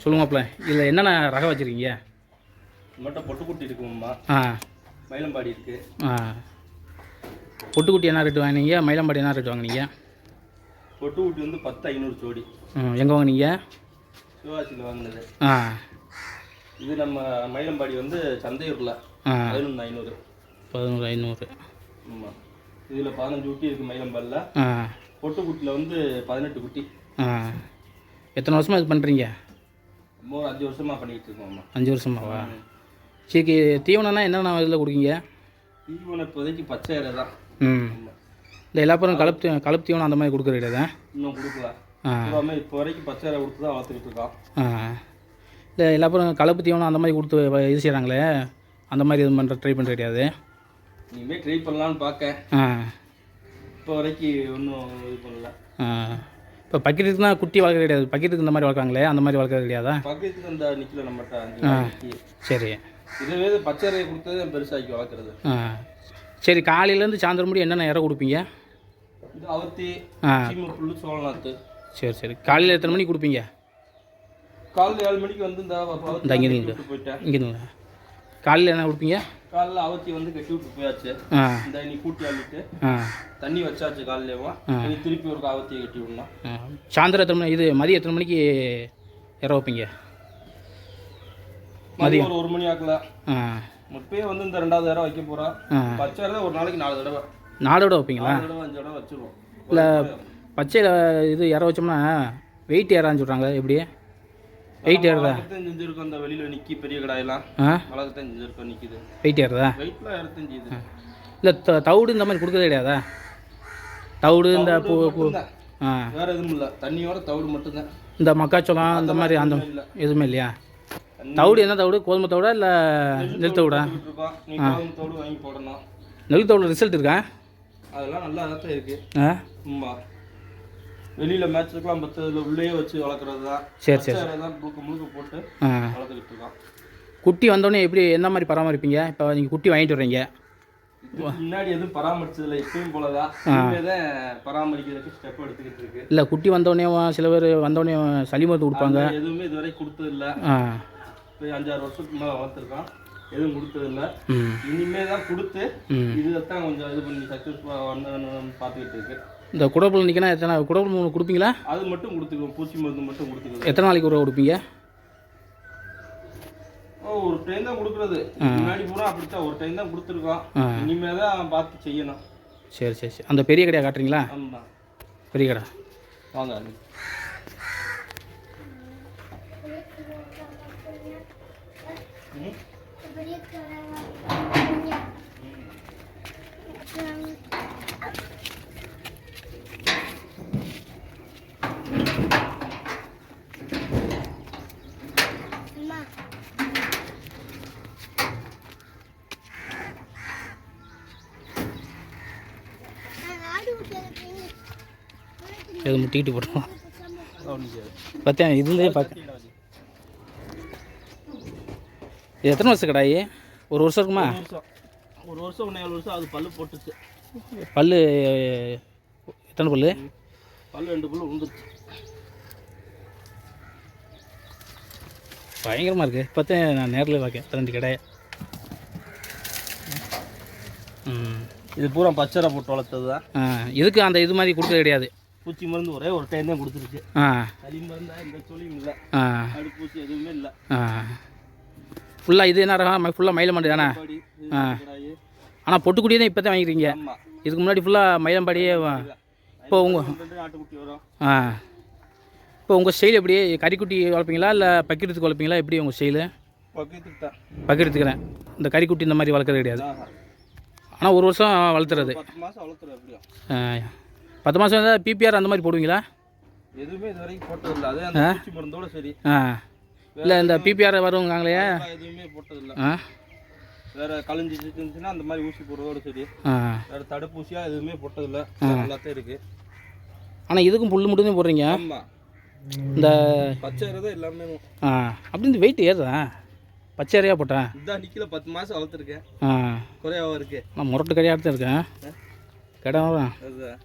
சொல்லுங்க மாப்பிள்ள இதில் என்னென்ன ரகம் வச்சுருக்கீங்க? நம்மகிட்ட பொட்டுக்குட்டி இருக்குமாம்மா ஆ. மயிலம்பாடி இருக்கு. ஆ. பொட்டுக்குட்டி என்ன ரேட்டு வாங்கினீங்க? மயிலம்பாடி என்ன ரேட் வாங்குனீங்க? பொட்டுக்குட்டி வந்து பத்து ஐநூறு ஜோடி. ம் எங்கே வாங்குனீங்க? சிவகாசியில் வாங்கினது. ஆ. இது நம்ம மயிலம்பாடி வந்து சந்தையூரில் பதினொன்று ஐநூறு. பதினோரு ஐநூறு. ஆமாம் இதில் பதினஞ்சு குட்டி இருக்குது மயிலம்பாடியில் ஆ. பொட்டுக்குட்டியில் வந்து பதினெட்டு குட்டி. ஆ. எத்தனை வருஷமாக இது பண்ணுறீங்க அஞ்சு வருஷமாக பண்ணிக்கிட்டு இருக்கோம்மா அஞ்சு வருஷமாவா? சரி தீவனம்னா என்னென்ன இதில் கொடுக்கீங்க? தீவனம் இப்போதைக்கு பச்சை இறை தான். ம். இல்லை எல்லா பேரும் கலப்பு கலப்பு தீவனம் அந்த மாதிரி கொடுக்குற கிடையாது இன்னும் கொடுக்கல. பூராமே இப்போ வரைக்கும் பச்சை இறை கொடுத்து தான் வளர்த்துக்கிட்டு இருக்கோம். ஆ. இல்லை எல்லா பேரும் கலப்பு தீவனம் அந்த மாதிரி கொடுத்து இது செய்கிறாங்களே அந்த மாதிரி இது பண்ணுற ட்ரை பண்ணுற கிடையாது? இனிமேல் ட்ரை பண்ணலான்னு பார்க்க ஆ. இப்போ இப்போ வரைக்கும் ஒன்றும் இது பண்ணல. இப்போ பக்கெட்டுக்கு தான் குட்டி வளர்க்குறது கிடையாது. பக்கெட்டுக்கு இந்த மாதிரி வளர்க்குறாங்களே அந்த மாதிரி வளர்க்குறது கிடையாதா? பக்கத்துக்கு அந்த நிற்கல நம்மகிட்ட நிக்கி. சரி. இதுவே பச்சை கொடுத்தது பெருசாக்கி வளர்க்குறது. ஆ. சரி காலையிலேருந்து சாயந்தரம் முடியும் என்னென்ன இறை கொடுப்பீங்க? அவத்தி ஆ. சீமை புல்லு சோளநாத்து. சரி சரி. காலையில் எத்தனை மணிக்கு கொடுப்பீங்க? காலைல ஏழு மணிக்கு வந்து இந்த இங்கே இங்கே காலையில் என்ன கொடுப்பீங்க? காலைல அவத்தி வந்து கட்டி விட்டு போயாச்சு. இந்த இன்னி கூட்டி அள்ளிட்டு தண்ணி வச்சாச்சு காலையிலேவும் இனி திருப்பி ஒரு அவத்தியை கட்டி விடணும். சாயந்தரம் எத்தனை மணி இது மதியம் எத்தனை மணிக்கு இற வைப்பீங்க? மதியம் ஒரு ஒரு மணி ஆக்கல. இப்பயே வந்து இந்த ரெண்டாவது தடவை வைக்க போறா. ஆ. பச்சை இறை ஒரு நாளைக்கு நாலு தடவை. நாடோட வைப்பீங்களா? நாலு தடவை அஞ்சு தடவை வச்சிருவோம். இல்லை பச்சையில் இது இற வச்சோம்னா வெயிட் ஏறான்னு சொல்கிறாங்க எப்படி? வெயிட் ஏறுதா? வளர்க்கத்தான் செஞ்சிருக்கோம் அந்த வெளியில நிக்கி பெரிய கடாயெல்லாம். ஆ? வளர்க்கத்தான் செஞ்சிருக்கோம் நிக்குது. வெயிட் ஏறுதா? வெயிட்லாம் இருபத்தஞ்சு இது இல்லை த தவிடு இந்த மாதிரி கொடுக்கறதே கிடையாதா? தவிடு இந்த பூ பூ. ஆ. வேற எதுவும் இல்ல. தண்ணியோட தவிடு மட்டும்தான். இந்த மக்காச்சோளம் இந்த மாதிரி அந்த எதுவுமே இல்லையா? தவிடு என்ன தவிடு? கோதுமை தவிடா இல்லை நெல் தவிடா? இருக்கோம். கோதுமை தவிடு வாங்கி போடணும். நெல் தவிடு ரிசல்ட் இருக்கா? அதெல்லாம் நல்லா தான் இருக்கு. ஆ. வெளியில மேட்ச்சுக்கெல்லாம் இதுல உள்ளேயே வச்சு வளர்க்குறது தான் சரி சரி. தான் முழுக்க முழுக்க போட்டு வளர்த்துக்கிட்டு இருக்கோம் குட்டி வந்தோடனே எப்படி எந்த மாதிரி பராமரிப்பீங்க? இப்போ நீங்கள் குட்டி வாங்கிட்டு வர்றீங்க. முன்னாடி எதுவும் பராமரிச்சதில்ல இப்பயும் போலதான். பராமரிக்கிறதுக்கு ஸ்டெப் எடுத்துக்கிட்டு இருக்கு இல்லை குட்டி வந்தோடனே சில பேர் வந்தோடனே சளி மருந்து கொடுப்பாங்க. எதுவுமே இதுவரை கொடுத்தது இல்ல இப்போ அஞ்சாறு வருஷத்துக்கு மேல வளர்த்துருக்கோம் எதுவும் கொடுத்தது இல்ல இனிமே தான் கொடுத்து இதுதான் கொஞ்சம் இது பண்ணி சக்ஸஸ்ஃபுல்லாக வந்து பார்த்துக்கிட்டு இருக்கு இந்த குடப்புல நிற்கினா எத்தனை? குடப்புல கொடுப்பீங்களா? அது மட்டும் கொடுத்துக்குவோம் பூச்சி மருந்து மட்டும் கொடுத்துக்குவோம் எத்தனை நாளைக்கு ஒரு கொடுப்பீங்க? ஓ ஒரு டைம் தான் கொடுக்குறது. முன்னாடி பூரா அப்படித்தான். ஒரு டைம் தான் கொடுத்துருக்கோம். ஆ. இனிமே தான் பார்த்து செய்யணும். சரி சரி சரி. அந்த பெரிய கடையாக காட்டுறீங்களா? ஆமா பெரிய கடை. வாங்க ம்? எது முட்டிக்கிட்டு போட்டுருவோம். பார்த்தேன் இதுலேயே பார்க்க இது எத்தனை வருஷம் கடாயி? ஒரு வருஷம் இருக்குமா? ஒரு வருஷம். ஒன்றே வருஷம் அது பல்லு போட்டுச்சு. பல்லு எத்தனை பல்லு? பல்லு ரெண்டு பல்லு விழுந்துருச்சு பயங்கரமாக இருக்குது பார்த்தேன் நான் நேரில் பார்க்கேன் பதினஞ்சு கடாயை. இது பூரா பச்சரை போட்டு வளர்த்தது தான் இதுக்கு அந்த இது மாதிரி கொடுக்க கிடையாது. பூச்சி மருந்து ஒரே ஒரு டைம் தான் கொடுத்துருக்கு சளி மருந்தா இந்த சொல்லியும் இல்லை. பூச்சி எதுவுமே இல்லை. ஆ. ஃபுல்லாக இது என்ன ரகம்? ஃபுல்லாக மயிலம்பாடி தானே? ஆனால் பொட்டுக்குடியே தான் இப்போ தான் வாங்கிக்கிறீங்க இதுக்கு முன்னாடி ஃபுல்லாக மயிலம்பாடியே இப்போ உங்கள் ஆ. இப்போ உங்கள் ஸ்டைல் எப்படி? கறிக்குட்டி வளர்ப்பீங்களா? இல்லை பக்கிரத்துக்கு வளர்ப்பீங்களா? எப்படி உங்கள் ஸ்டைலு பக்கிரத்துக்கிறேன் இந்த கறிக்குட்டி இந்த மாதிரி வளர்க்குறது கிடையாது. ஆனால் ஒரு வருஷம் வளர்த்துறது. பத்து மாதம் மாதம் இருந்தால் பிபிஆர் அந்த மாதிரி போடுவீங்களா? எதுவுமே இது வரைக்கும் போட்டதில்லை. அதே அந்த பூச்சி மருந்தோட சரி. ஆ. இல்லை இந்த பிபிஆர் வருவாங்களே எதுவுமே போட்டதில்லை. ஆ. வேற கழிஞ்சு இருந்துச்சுன்னா அந்த மாதிரி ஊசி போடுறதோட சரி. ஆ. வேற தடுப்பூசியா எதுவுமே போட்டதில்லை. நல்லா தான் இருக்கு. ஆனால் இதுக்கும் புல் மட்டும் தான் போடுறீங்க இந்த பச்சை தான் எல்லாமே ஆ. அப்படி இந்த வெயிட் ஏறுதா? பச்சை அறையாக போட்டேன் இதான் நிக்கல. பத்து மாசம் வளர்த்துருக்கேன். ஆ. குறையாவா இருக்கு. நான் முரட்டு கடையாக தான் இருக்கேன். கடை தான் அதுதான்.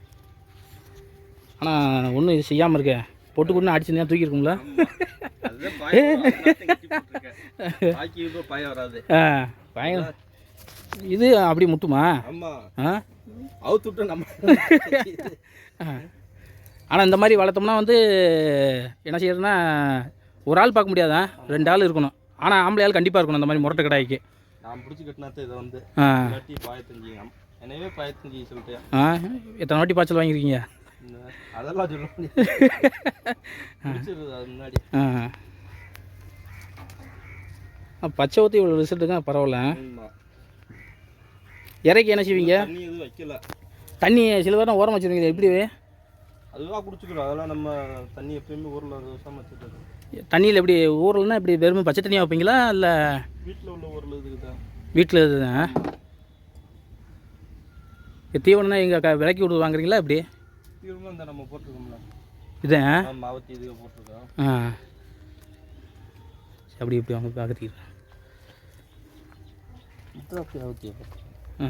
ஆனால் ஒன்றும் இது செய்யாமல் இருக்கேன் பொட்டு பொண்ணு அடிச்சு. அது அதுதான் பாயம் இது அப்படி முட்டுமா? அவுத்து நம்ம. ஆனால் இந்த மாதிரி வளர்த்தோம்னா வந்து என்ன செய்யறதுன்னா ஒரு ஆள் பார்க்க முடியாதா? ரெண்டு ஆள் இருக்கணும். ஆனால் ஆம்பளை ஆள் கண்டிப்பாக இருக்கணும் இந்த மாதிரி முரட்டை கடாய்க்கு. நான் பிடிச்சி கட்டினாத்த இதை வந்து. பாயத்தஞ்சு எனவே பாயத்தஞ்சு சொல்லிட்டேன் ஆ. எத்தனை வாட்டி பாய்ச்சல் வாங்கியிருக்கீங்க? அதெல்லாம் சொல்ல முன்னாடி. ஆ. ஆ, பச்சை ஊற்றி இவ்வளோ ரிசல்ட்டுங்க பரவாயில்ல. இறக்கி என்ன செய்வீங்க? தண்ணி எதுவும் வைக்கல. தண்ணி சில பேர் ஓரம் வச்சுருவீங்க எப்படி? அதுவாக குடிச்சுக்கிறோம். அதெல்லாம் நம்ம தண்ணி எப்பயுமே ஊரில் விவசாயம் வச்சுட்டு தண்ணியில் எப்படி ஊறல்னா இப்படி வெறும் பச்சை தண்ணியாக வைப்பீங்களா? இல்லை வீட்டில் உள்ள ஊரில் இதுக்கு தான் வீட்டில் இதுதான். தீவனம்னா எங்கள் க விலைக்கு விட்டு இந்த நம்ம போட்டிருக்கோம்ல. இதான் நம்ம மாவத்தி இதுக்கு போட்டிருக்கோம். ஆ. அப்படி இப்படி வாங்க பார்த்துக்கிறேன் இதுதான் அப்படி ஆ.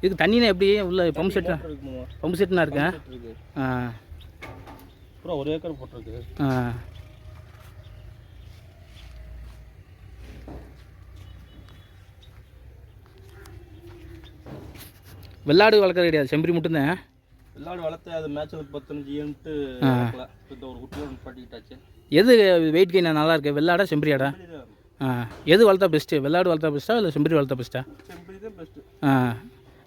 இதுக்கு தண்ணினா எப்படி? உள்ள பம்பு இருக்குமா? பம்பு செட்டுனா இருக்கேன் இருக்கு? ஆ. அப்புறம் ஒரு ஏக்கர் போட்டிருக்கு. ஆ. வெள்ளாடு வளர்க்குறது கிடையாது. செம்பரி மட்டும்தான். வெள்ளாடு வளர்த்து அது மேட்ச் ஒரு பத்தஞ்சு ஏன்ட்டு ஒரு குட்டியோட பட்டிக்கிட்டாச்சு. எது வெயிட் கெயின் நல்லா இருக்கு. வெள்ளாடா செம்பரியாடா? ஆ. எது வளர்த்தா பெஸ்ட்டு வெள்ளாடு வளர்த்தா பெஸ்ட்டா இல்லை செம்பரி வளர்த்தா பெஸ்ட்டா செம்பரி தான் பெஸ்ட்டு ஆ.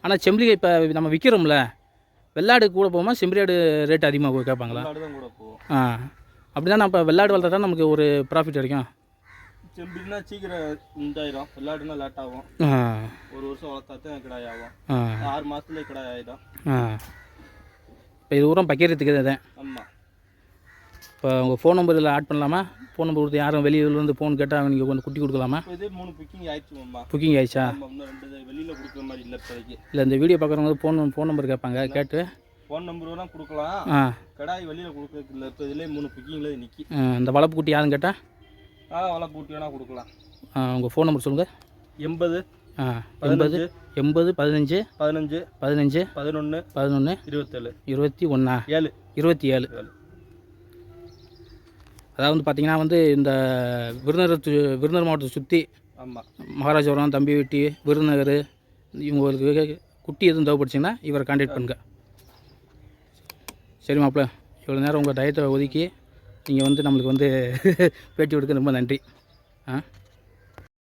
ஆனால் செம்பரி இப்போ நம்ம விற்கிறோம்ல வெள்ளாடு கூட போகுமா? செம்பரியாடு ரேட் அதிகமாக கேட்பாங்களா? ஆ. அப்படி தான் நம்ம வெள்ளாடு வளர்த்தா தான் நமக்கு ஒரு ப்ராஃபிட் கிடைக்கும். செம்பரினா சீக்கிரம் இந்தாயிரும் வெள்ளாடுனா லேட் ஆகும். ஒரு வருஷம் வளர்த்தா தான் கிடாய் ஆகும். ஆறு மாசத்துல கிடாய் ஆயிடும். இப்போ இது ஊரம் பக்கிறதுக்கு தான் ஆமாம் இப்போ உங்கள் ஃபோன் நம்பர் இதில் ஆட் பண்ணலாமா? ஃபோன் நம்பர் கொடுத்து யாரும் வெளியிலேருந்து ஃபோன் கேட்டால் நீங்கள் கொஞ்சம் குட்டி கொடுக்கலாமா? இதே மூணு புக்கிங் ஆயிடுச்சு மாமா. புக்கிங் ஆயிடுச்சா? ரெண்டு வெளியில கொடுக்குற மாதிரி இல்லை இப்போதைக்கு. இல்லை இந்த வீடியோ பார்க்குறவங்க ஃபோன் ஃபோன் நம்பர் கேட்பாங்க கேட்டு. ஃபோன் நம்பர் வேணா கொடுக்கலாம். ஆ. கடாய் வெளியில கொடுக்கறதுக்கு இல்லை இப்போ இதுலேயே மூணு புக்கிங்கில் நிற்கி இந்த வளர்ப்பு குட்டி யாருன்னு கேட்டால் ஆ வலை கூட்டி வேணா கொடுக்கலாம். உங்கள் ஃபோன் நம்பர் சொல்லுங்கள் எண்பது ஆ எண்பது எண்பது பதினஞ்சு பதினஞ்சு பதினஞ்சு பதினொன்று பதினொன்று இருபத்தேழு. இருபத்தி ஒன்றா ஏழு. இருபத்தி ஏழு. அதாவது வந்து பார்த்திங்கன்னா வந்து இந்த விருதுநகர் விருதுநகர் மாவட்டத்தை சுற்றி ஆமாம் மகாராஜபுரம் தம்பிவெட்டி விருதுநகர் இவங்களுக்கு குட்டி எதுவும் தேவைப்படுச்சிங்கன்னா இவரை கான்டாக்ட் பண்ணுங்க. சரி மாப்பிள்ள இவ்வளோ நேரம் உங்கள் டயத்தை ஒதுக்கி நீங்கள் வந்து நம்மளுக்கு வந்து பேட்டி கொடுக்க ரொம்ப நன்றி. ஆ?